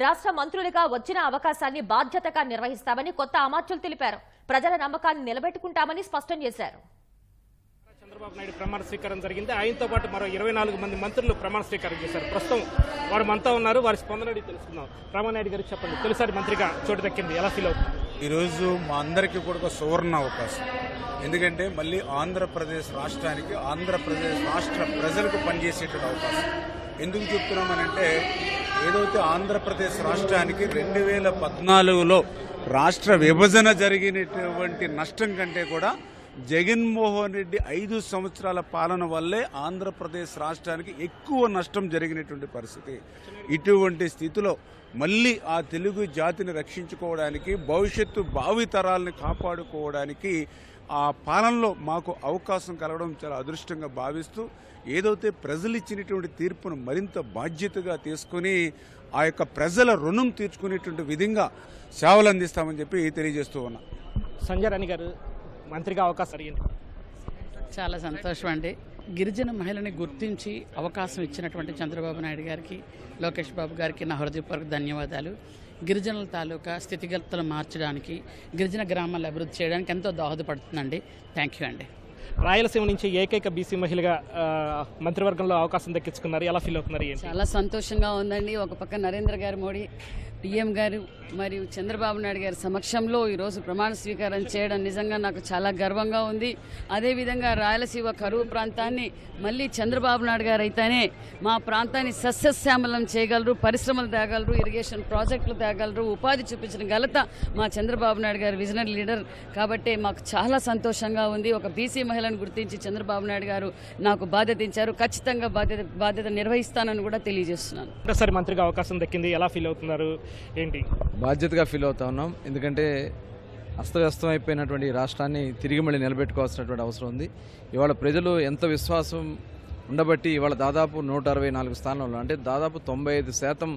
రాష్ట్ర మంత్రులుగా వచ్చిన అవకాశాన్ని బాధ్యతగా నిర్వహిస్తామని కొత్త అమాత్యులు తెలిపారు. ప్రజల నమ్మకాన్ని నిలబెట్టుకుంటామని స్పష్టం చేశారు. చంద్రబాబు నాయుడు ప్రమాణ స్వీకారం జరిగింది. ఆయనతో పాటు మరో ఇరవై నాలుగు మంది మంత్రులు ప్రమాణ స్వీకారం చేశారు. ప్రస్తుతం వారు మనతో ఉన్నారు. వారి స్పందన తెలుసుకుందాం. రామానాయుడు గారికి చెప్పండి. తొలిసారి మంత్రిగా చోటు దక్కింది. ఎలా ఫీల్ అవుతుంది? ఈరోజు మా అందరికీ కూడా ఒక సువర్ణ అవకాశం. ఎందుకంటే మళ్ళీ ఆంధ్రప్రదేశ్ రాష్ట్రానికి ఆంధ్రప్రదేశ్ రాష్ట్ర ప్రజలకు పనిచేసేటువంటి అవకాశం. ఎందుకు చెప్తున్నామనంటే ఏదైతే ఆంధ్రప్రదేశ్ రాష్ట్రానికి రెండు వేల పద్నాలుగులో రాష్ట్ర విభజన జరిగినటువంటి నష్టం కంటే కూడా జగన్మోహన్ రెడ్డి ఐదు సంవత్సరాల పాలన వల్లే ఆంధ్రప్రదేశ్ రాష్ట్రానికి ఎక్కువ నష్టం జరిగినటువంటి పరిస్థితి. ఇటువంటి స్థితిలో మళ్ళీ ఆ తెలుగు జాతిని రక్షించుకోవడానికి భవిష్యత్తు భావితరాలను కాపాడుకోవడానికి ఆ పాలనలో మాకు అవకాశం కలగడం చాలా అదృష్టంగా భావిస్తూ ఏదైతే ప్రజలు ఇచ్చినటువంటి తీర్పును మరింత బాధ్యతగా తీసుకుని ఆ యొక్క ప్రజల రుణం తీర్చుకునేటువంటి విధంగా సేవలు అందిస్తామని చెప్పి తెలియజేస్తూ ఉన్నా. సంజయ్ రాణి గారు మంత్రిగా అవకాశం అడిగింది. చాలా సంతోషం అండి. గిరిజన మహిళని గుర్తించి అవకాశం ఇచ్చినటువంటి చంద్రబాబు నాయుడు గారికి లోకేష్ బాబు గారికి నా హృదయపూర్వక ధన్యవాదాలు. గిరిజనుల తాలూకా స్థితిగతులు మార్చడానికి గిరిజన గ్రామాలు అభివృద్ధి చేయడానికి ఎంతో దోహదపడుతుందండి. థ్యాంక్ యూ అండి. రాయలసీమ నుంచి ఏకైక బీసీ మహిళగా మంత్రివర్గంలో అవకాశం దక్కించుకున్నారు. ఎలా ఫీల్ అవుతున్నారు ఏంటి చాలా సంతోషంగా ఉందండి. ఒక పక్క నరేంద్ర గారు మోడీ పిఎం గారు మరియు చంద్రబాబు నాయుడు గారి సమక్షంలో ఈరోజు ప్రమాణ స్వీకారం చేయడం నిజంగా నాకు చాలా గర్వంగా ఉంది. అదేవిధంగా రాయలసీమ కరువు ప్రాంతాన్ని మళ్ళీ చంద్రబాబు నాయుడు గారు అయితేనే మా ప్రాంతాన్ని సస్యశ్యామలం చేయగలరు పరిశ్రమలు తేగలరు ఇరిగేషన్ ప్రాజెక్టులు తేగలరు ఉపాధి చూపించిన ఘనత మా చంద్రబాబు నాయుడు గారు విజనరీ లీడర్. కాబట్టి మాకు చాలా సంతోషంగా ఉంది. ఒక బీసీ మహిళను గుర్తించి చంద్రబాబు నాయుడు గారు నాకు బాధ్యత ఇచ్చారు ఖచ్చితంగా బాధ్యత బాధ్యత నిర్వహిస్తానని కూడా తెలియజేస్తున్నాను. ఒకసారి మంత్రిగా అవకాశం దక్కింది. ఎలా ఫీల్ అవుతున్నారు? ఏంటి? బాధ్యతగా ఫీల్ అవుతా ఉన్నాం. ఎందుకంటే అస్తవ్యస్తం అయిపోయినటువంటి రాష్ట్రాన్ని తిరిగి మళ్ళీ నిలబెట్టుకోవాల్సినటువంటి అవసరం ఉంది. ఇవాళ ప్రజలు ఎంత విశ్వాసం ఉండబట్టి ఇవాళ దాదాపు నూట అరవై నాలుగు స్థానంలో అంటే దాదాపు తొంభై ఐదు శాతం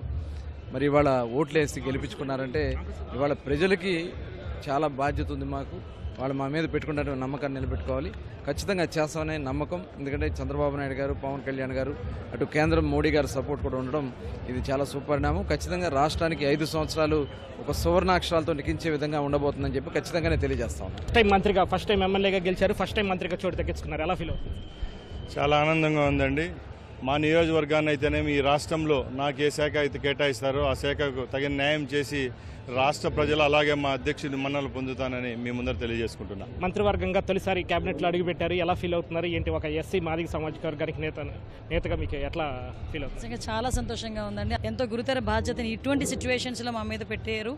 మరి ఇవాళ ఓట్లేసి గెలిపించుకున్నారంటే ఇవాళ ప్రజలకి చాలా బాధ్యత ఉంది మాకు. వాళ్ళు మా మీద పెట్టుకున్నటువంటి నమ్మకాన్ని నిలబెట్టుకోవాలి. ఖచ్చితంగా చేస్తామనే నమ్మకం. ఎందుకంటే చంద్రబాబు నాయుడు గారు పవన్ కళ్యాణ్ గారు అటు కేంద్రం మోడీ గారి సపోర్ట్ కూడా ఉండడం ఇది చాలా సుపరిణామం. ఖచ్చితంగా రాష్ట్రానికి ఐదు సంవత్సరాలు ఒక సువర్ణాక్షరాలతో లిఖించే విధంగా ఉండబోతుందని చెప్పి ఖచ్చితంగానే తెలియజేస్తా. ఫస్ట్ టైం మంత్రిగా ఫస్ట్ టైం ఎమ్మెల్యేగా గెలిచారు ఫస్ట్ టైం మంత్రిగా చోటు దక్కించుకున్నారు. ఎలా ఫీల్ అవుతుంది? చాలా ఆనందంగా ఉందండి. మా నియోజకవర్గాన్ని అయితేనేమి ఈ రాష్ట్రంలో నాకు ఏ శాఖ అయితే కేటాయిస్తారో ఆ శాఖకు తగిన న్యాయం చేసి రాష్ట్ర ప్రజలు అలాగే మా అధ్యక్షుడి మన్నలు పొందుతానని మీ ముందర తెలియజేసుకుంటున్నా. మంత్రివర్గంగా తొలిసారి క్యాబినెట్లో అడుగుపెట్టారు. ఎలా ఫీల్ అవుతున్నారు? ఏంటి ఒక ఎస్సీ మాదిగ సామాజిక వర్గానికి నేత నేతగా మీకు ఎట్లా ఫీల్ అవుతుంది చాలా సంతోషంగా ఉందండి. ఎంతో గురుతర బాధ్యతని ఇటువంటి సిచ్యువేషన్స్లో మా మీద పెట్టారు.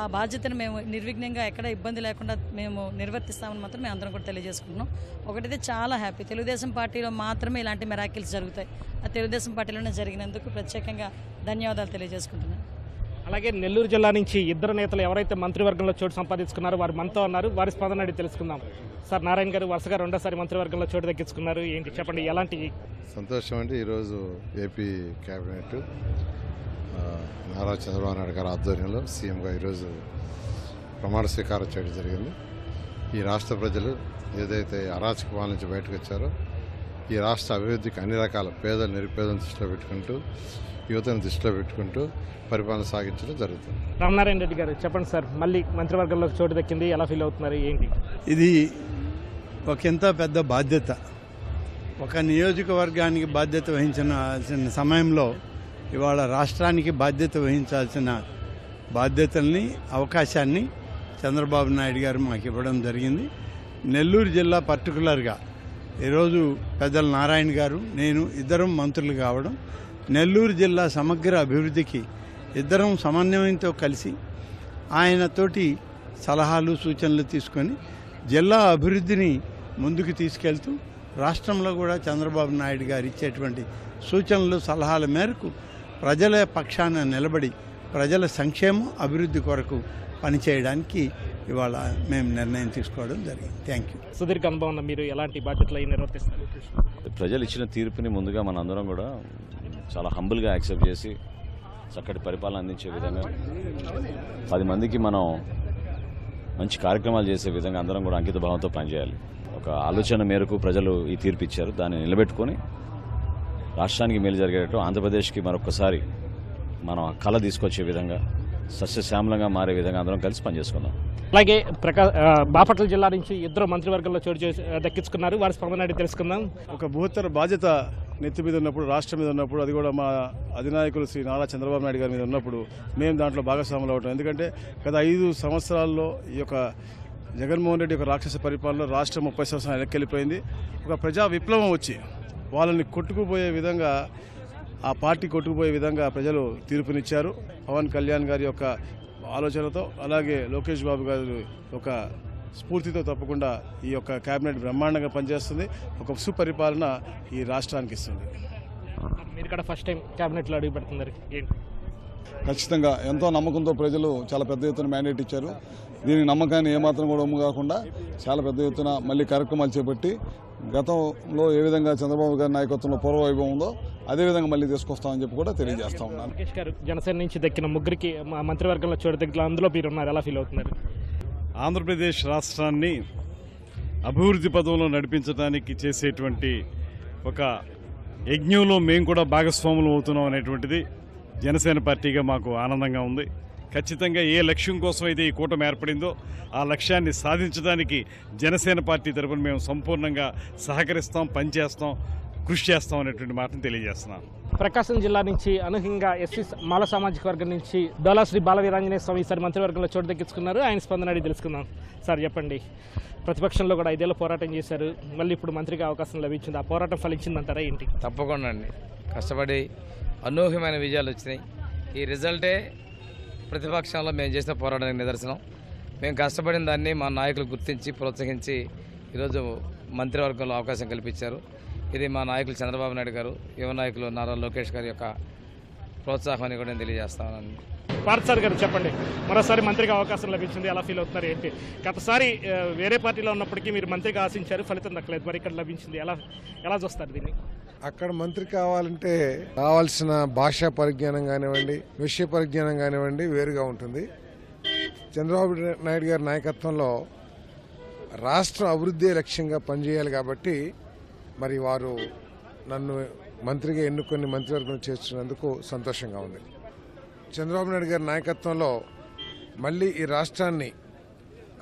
ఆ బాధ్యతను మేము నిర్విఘ్నంగా ఎక్కడ ఇబ్బంది లేకుండా మేము నిర్వర్తిస్తామని మాత్రం మేము అందరం కూడా తెలియజేసుకుంటున్నాం. ఒకటైతే చాలా హ్యాపీ. తెలుగుదేశం పార్టీలో మాత్రమే ఇలాంటి మెరాకిల్స్ జరుగుతాయి. తెలుగుదేశం పార్టీలోనే జరిగినందుకు ప్రత్యేకంగా ధన్యవాదాలు తెలియజేసుకుంటున్నాను. అలాగే నెల్లూరు జిల్లా నుంచి ఇద్దరు నేతలు ఎవరైతే మంత్రివర్గంలో చోటు సంపాదించుకున్నారో వారు మనతో ఉన్నారు. వారి స్పందన అడిగి తెలుసుకుందాం. సార్ నారాయణ గారు వరుసగా రెండోసారి మంత్రివర్గంలో చోటు దక్కించుకున్నారు. ఏంటి చెప్పండి ఎలాంటి సంతోషం అండి. ఈరోజు ఏపీ క్యాబినెట్ ఆ, నారా చంద్రబాబు నాయుడు గారి ఆధ్వర్యంలో సీఎంగా ఈరోజు ప్రమాణ స్వీకారం చేయడం జరిగింది. ఈ రాష్ట్ర ప్రజలు ఏదైతే అరాచక పాలన నుంచి బయటకు వచ్చారో ఈ రాష్ట్ర అభివృద్ధికి అన్ని రకాల పేదలు నిరుపేదలను దృష్టిలో పెట్టుకుంటూ యువతను దృష్టిలో పెట్టుకుంటూ పరిపాలన సాగించడం జరుగుతుంది. రామనారాయణ రెడ్డి గారు చెప్పండి సార్ మళ్ళీ మంత్రివర్గంలో చోటు దక్కింది ఎలా ఫీల్ అవుతున్నారు ఏంటి? ఇది ఒక ఎంత పెద్ద బాధ్యత. ఒక నియోజకవర్గానికి బాధ్యత వహించాల్సిన సమయంలో ఇవాళ రాష్ట్రానికి బాధ్యత వహించాల్సిన బాధ్యతల్ని అవకాశాన్ని చంద్రబాబు నాయుడు గారు మాకు ఇవ్వడం జరిగింది. నెల్లూరు జిల్లా పర్టికులర్గా ఈరోజు పెద్దల నారాయణ గారు నేను ఇద్దరం మంత్రులు కావడం నెల్లూరు జిల్లా సమగ్ర అభివృద్ధికి ఇద్దరం సమన్వయంతో కలిసి ఆయనతోటి సలహాలు సూచనలు తీసుకొని జిల్లా అభివృద్ధిని ముందుకు తీసుకెళ్తూ రాష్ట్రంలో కూడా చంద్రబాబు నాయుడు గారు ఇచ్చేటువంటి సూచనలు సలహాల మేరకు ప్రజల పక్షాన నిలబడి ప్రజల సంక్షేమం అభివృద్ధి కొరకు పనిచేయడానికి ఇవాళ మేము నిర్ణయం తీసుకోవడం జరిగింది. థ్యాంక్ యూ సుదీర్ఘ అనుభవం మీరు ఎలాంటి బాధ్యతలు నిర్వర్తిస్తారు? ప్రజలు ఇచ్చిన తీర్పుని ముందుగా మన అందరం కూడా చాలా హంబుల్గా యాక్సెప్ట్ చేసి చక్కటి పరిపాలన అందించే విధంగా పది మందికి మనం మంచి కార్యక్రమాలు చేసే విధంగా అందరం కూడా అంకిత భావంతో పనిచేయాలి. ఒక ఆలోచన మేరకు ప్రజలు ఈ తీర్పు ఇచ్చారు. దాన్ని నిలబెట్టుకొని రాష్ట్రానికి మేలు జరిగేటట్టు ఆంధ్రప్రదేశ్కి మరొకసారి మనం కళ తీసుకొచ్చే విధంగా సస్యశ్యామలంగా మారే విధంగా అందరం కలిసి పనిచేసుకుందాం. అలాగే ప్రకా బాపట్ల జిల్లా నుంచి ఇద్దరు మంత్రివర్గంలో చోటు చేసి దక్కించుకున్నారు. వారి స్పందన అడిగి తెలుసుకుందాం. ఒక బృహత్తర బాధ్యత నెత్తి మీద ఉన్నప్పుడు రాష్ట్రం మీద ఉన్నప్పుడు అది కూడా మా అధినాయకులు శ్రీ నారా చంద్రబాబు నాయుడు గారి మీద ఉన్నప్పుడు మేము దాంట్లో భాగస్వాములు అవటం. ఎందుకంటే గత ఐదు సంవత్సరాల్లో ఈ యొక్క జగన్మోహన్ రెడ్డి యొక్క రాక్షస పరిపాలనలో రాష్ట్రం ముప్పై సంవత్సరాలు వెనక్కెళ్ళిపోయింది ఒక ప్రజా విప్లవం వచ్చి వాళ్ళని కొట్టుకుపోయే విధంగా ఆ పార్టీ కొట్టుకుపోయే విధంగా ప్రజలు తీర్పునిచ్చారు. పవన్ కళ్యాణ్ గారి యొక్క ఆలోచనతో అలాగే లోకేష్ బాబు గారు ఒక స్ఫూర్తితో తప్పకుండా ఈ యొక్క కేబినెట్ బ్రహ్మాండంగా పనిచేస్తుంది. ఒక సుపరిపాలన ఈ రాష్ట్రానికి ఇస్తుంది. మీరు ఇక్కడ ఫస్ట్ టైం క్యాబినెట్లో అడుగు పెడుతున్నారు ఏంటి? ఖచ్చితంగా ఎంతో నమ్మకంతో ప్రజలు చాలా పెద్ద ఎత్తున మ్యాండేట్ ఇచ్చారు. దీని నమ్మకాన్ని ఏమాత్రం కూడా ఒమ్ము కాకుండా చాలా పెద్ద ఎత్తున మళ్ళీ కార్యక్రమాలు చేపట్టి గతంలో ఏ విధంగా చంద్రబాబు గారి నాయకత్వంలో పూర్వవైభవం ఉందో అదే విధంగా మళ్ళీ తీసుకొస్తామని చెప్పి కూడా తెలియజేస్తా ఉన్నాను. లోకేష్ గారు జనసేన నుంచి దక్కిన ముగ్గురికి మా మంత్రివర్గంలో చోటు దగ్గర అందులో మీరు ఉన్నారు. ఎలా ఫీల్ అవుతున్నారు? ఆంధ్రప్రదేశ్ రాష్ట్రాన్ని అభివృద్ధి పదంలో నడిపించడానికి చేసేటువంటి ఒక యజ్ఞంలో మేము కూడా భాగస్వాములు అవుతున్నాం అనేటువంటిది జనసేన పార్టీగా మాకు ఆనందంగా ఉంది. ఖచ్చితంగా ఏ లక్ష్యం కోసం అయితే ఈ కూటమి ఏర్పడిందో ఆ లక్ష్యాన్ని సాధించడానికి జనసేన పార్టీ తరపున మేము సంపూర్ణంగా సహకరిస్తాం పనిచేస్తాం కృషి చేస్తాం అనేటువంటి మాటను తెలియజేస్తున్నాం ప్రకాశం జిల్లా నుంచి అనూహ్యంగా ఎస్సీ మాల సామాజిక వర్గం నుంచి డోలా శ్రీ బాలవీరాంజనేయ స్వామి ఈసారి మంత్రివర్గంలో చోటు దక్కించుకున్నారు. ఆయన స్పందన అడిగి తెలుసుకుందాం. సార్ చెప్పండి. ప్రతిపక్షంలో కూడా ఐదేళ్ళు పోరాటం చేశారు. మళ్ళీ ఇప్పుడు మంత్రిగా అవకాశం లభించింది. ఆ పోరాటం ఫలించిందంటారా ఏంటి? తప్పకుండా అండి. కష్టపడి అనూహ్యమైన విజయాలు వచ్చినాయి. ఈ రిజల్టే ప్రతిపక్షంలో మేము చేసిన పోరాటానికి నిదర్శనం. మేము కష్టపడిన దాన్ని మా నాయకులు గుర్తించి ప్రోత్సహించి ఈరోజు మంత్రివర్గంలో అవకాశం కల్పించారు. ఇది మా నాయకులు చంద్రబాబు నాయుడు గారు యువ నాయకులు నారా లోకేష్ గారి యొక్క ప్రోత్సాహం అని కూడా నేను తెలియజేస్తాను పార్థసారి గారు చెప్పండి. మరోసారి మంత్రిగా అవకాశం లభించింది. ఎలా ఫీల్ అవుతున్నారు ఏంటి? గతసారి వేరే పార్టీలో ఉన్నప్పటికీ మీరు మంత్రిగా ఆశించారు ఫలితం దక్కలేదు. మరి ఇక్కడ లభించింది. ఎలా ఎలా చూస్తారు దీన్ని? అక్కడ మంత్రి కావాలంటే కావాల్సిన భాషా పరిజ్ఞానం కానివ్వండి విషయ పరిజ్ఞానం కానివ్వండి వేరుగా ఉంటుంది. చంద్రబాబు నాయుడు గారి నాయకత్వంలో రాష్ట్రం అభివృద్ధి లక్ష్యంగా పనిచేయాలి కాబట్టి మరి వారు నన్ను మంత్రిగా ఎన్నుకొని మంత్రివర్గం చేస్తున్నందుకు సంతోషంగా ఉంది. చంద్రబాబు నాయుడు గారి నాయకత్వంలో మళ్ళీ ఈ రాష్ట్రాన్ని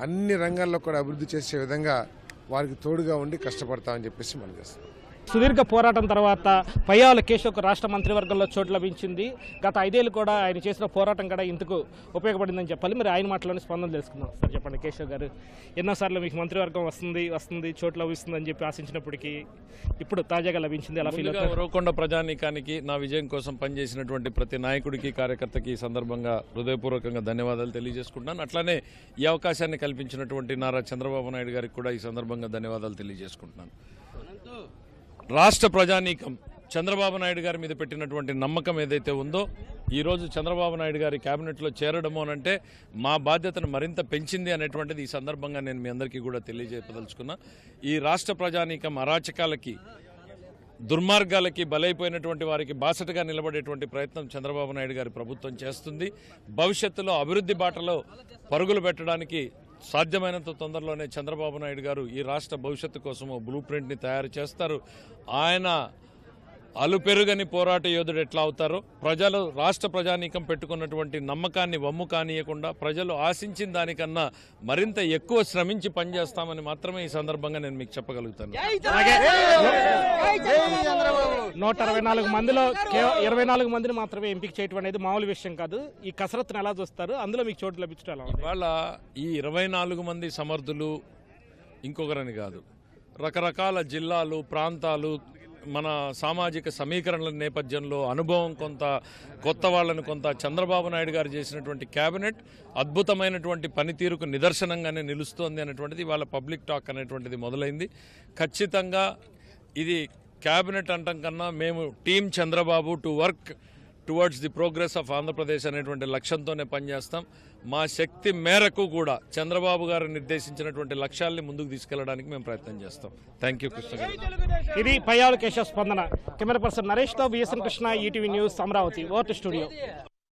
అన్ని రంగాల్లో కూడా అభివృద్ధి చేసే విధంగా వారికి తోడుగా ఉండి కష్టపడతామని చెప్పేసి మనం చేస్తాం సుదీర్ఘ పోరాటం తర్వాత పయ్యావుల కేశవ్కు రాష్ట్ర మంత్రివర్గంలో చోటు లభించింది. గత ఐదేళ్ళు కూడా ఆయన చేసిన పోరాటం కూడా ఇందుకు ఉపయోగపడిందని చెప్పాలి. మరి ఆయన మాటలోని స్పందన తెలుసుకుందాం. సార్ చెప్పండి కేశవ్ గారు. ఎన్నోసార్లు మీకు మంత్రివర్గం వస్తుంది వస్తుంది చోటు లభిస్తుంది అని చెప్పి ఆశించినప్పటికీ ఇప్పుడు తాజాగా లభించింది. ఎలా ఫీల్ ఉరవకొండ ప్రజానీకానికి నా విజయం కోసం పనిచేసినటువంటి ప్రతి నాయకుడికి కార్యకర్తకి ఈ సందర్భంగా హృదయపూర్వకంగా ధన్యవాదాలు తెలియజేసుకుంటున్నాను. అట్లానే ఈ అవకాశాన్ని కల్పించినటువంటి నారా చంద్రబాబు నాయుడు గారికి కూడా ఈ సందర్భంగా ధన్యవాదాలు తెలియజేసుకుంటున్నాను. రాష్ట్ర ప్రజానీకం చంద్రబాబు నాయుడు గారి మీద పెట్టినటువంటి నమ్మకం ఏదైతే ఉందో ఈరోజు చంద్రబాబు నాయుడు గారి క్యాబినెట్లో చేరడము అనంటే మా బాధ్యతను మరింత పెంచింది అనేటువంటిది ఈ సందర్భంగా నేను మీ అందరికీ కూడా తెలియజేయదలుచుకున్నా. ఈ రాష్ట్ర ప్రజానీకం అరాచకాలకి దుర్మార్గాలకి బలైపోయినటువంటి వారికి బాసటగా నిలబడేటువంటి ప్రయత్నం చంద్రబాబు నాయుడు గారి ప్రభుత్వం చేస్తుంది. భవిష్యత్తులో అభివృద్ధి బాటలో పరుగులు పెట్టడానికి సాధ్యమైనంత తొందరలోనే చంద్రబాబు నాయుడు గారు ఈ రాష్ట్ర భవిష్యత్తు కోసం బ్లూ ప్రింట్ని తయారు చేస్తారు. ఆయన అలుపెరుగని పోరాట యోధుడు ఎట్లా అవుతారో ప్రజలు రాష్ట్ర ప్రజానీకం పెట్టుకున్నటువంటి నమ్మకాన్ని వమ్ము కానీయకుండా ప్రజలు ఆశించిన దానికన్నా మరింత ఎక్కువ శ్రమించి పనిచేస్తామని మాత్రమే ఈ సందర్భంగా నేను మీకు చెప్పగలుగుతాను. నూట అరవై నాలుగు మందిలో ఇరవై నాలుగు మందిని మాత్రమే ఎంపిక చేయడం అనేది మామూలు విషయం కాదు. ఈ కసరత్తును ఎలా చూస్తారు? అందులో మీకు చోటు లభించడం ఇవాళ ఈ ఇరవై నాలుగు మంది సమర్థులు ఇంకొకరని కాదు. రకరకాల జిల్లాలు ప్రాంతాలు మన సామాజిక సమీకరణల నేపథ్యంలో అనుభవం కొంత కొత్త వాళ్ళని కొంత చంద్రబాబు నాయుడు గారు చేసినటువంటి కేబినెట్ అద్భుతమైనటువంటి పనితీరుకు నిదర్శనంగానే నిలుస్తోంది అనేటువంటిది వాళ్ళ పబ్లిక్ టాక్ అనేటువంటిది మొదలైంది. ఖచ్చితంగా ఇది క్యాబినెట్ అంటం కన్నా మేము team Chandrababu to work towards the progress of Andhra Pradesh అనేటువంటి లక్ష్యంతోనే పనిచేస్తాం. మా శక్తి మేరకు కూడా చంద్రబాబు గారు నిర్దేశించినటువంటి లక్ష్యాల్ని ముందుకు తీసుకెళ్ళడానికి మేము ప్రయత్నం చేస్తాం. థ్యాంక్ యూ కృష్ణ ఇది పయ్యాల కేశవ స్పందన. Camera person నరేష్తో BSN Krishna ETV news Amaravati. Vote studio.